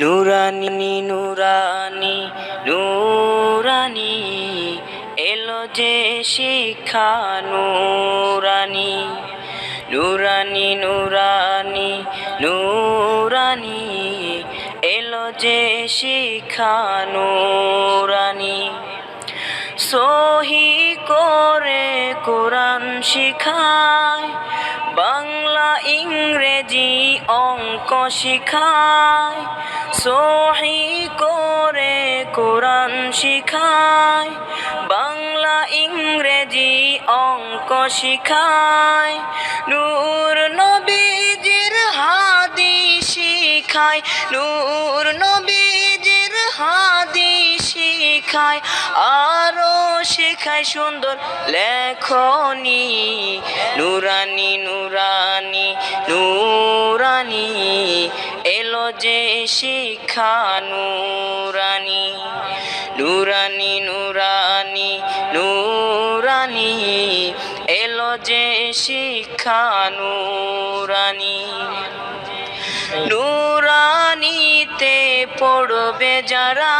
নুরানি নুরানি নুরানি, এলো যে শিক্ষা নুরানি। নুরানি নুরানি নুরানি, এলো যে শিক্ষা নুরানি। সহি করে কোরআন শিখায়, বাংলা, ইংরেজি অঙ্ক শিখায়, সহি করে কোরআন শিখায়, বাংলা, ইংরেজি অঙ্ক শিখায়, নূর নবীজির হাদি শিখায়, নূর নবীজির হাদি শিখায় আরও শেখায় সুন্দর লেখনি, নুরানি নুরানি নুরানি, এলো যে শিক্ষা নুরানি নুরানি নুরানি নুরানি, এলো যে শিক্ষা নুরানি। নুরানিতে পড়বে যারা,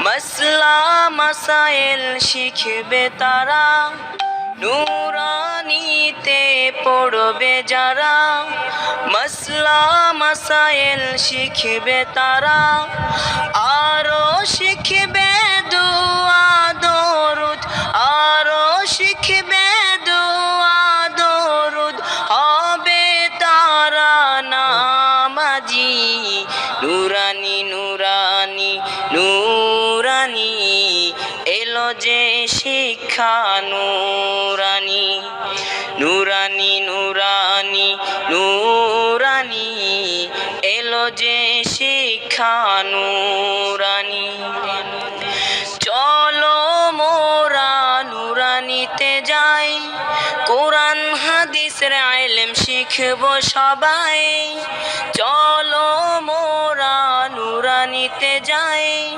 মসলা মাসাইল শিখবে তারা। নুরানিতে পড়বে যারা, মসলা মাসাইল শিখবে তারা। আরও শিখবে নুরানি নুরানি নুরানি, এলো যে শিক্ষা নুরানি। নুরানি নুরানি নুরানি, এলো যে শিক্ষা নুরানি। চলো মোরা নুরানিতে যাই, কোরআন, হাদিসের আইলেম শিখব সবাই। চলো নুরানিতে যাই।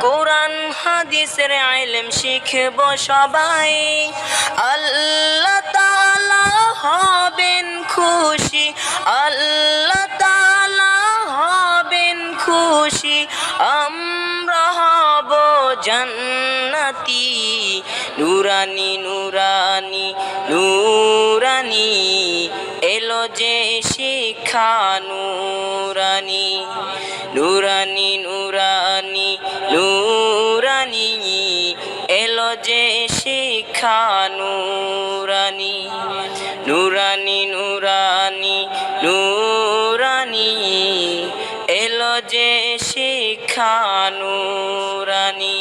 কোরআন, হাদিসের আইলেম শিখব সবাই। আল্লাহ তাআলা হবেন খুশি। আল্লাহ তাআলা হবেন খুশি। আমরা হব জান্নাতি। নুরানি নুরানি নুরানি। এলো যে শিক্ষা, নুরানি। নুরানি নুরানি নুরানি এলো যে শিক্ষা নুরানি নুরানি নুরানি নুরানি এলো যে শিক্ষা নুরানি।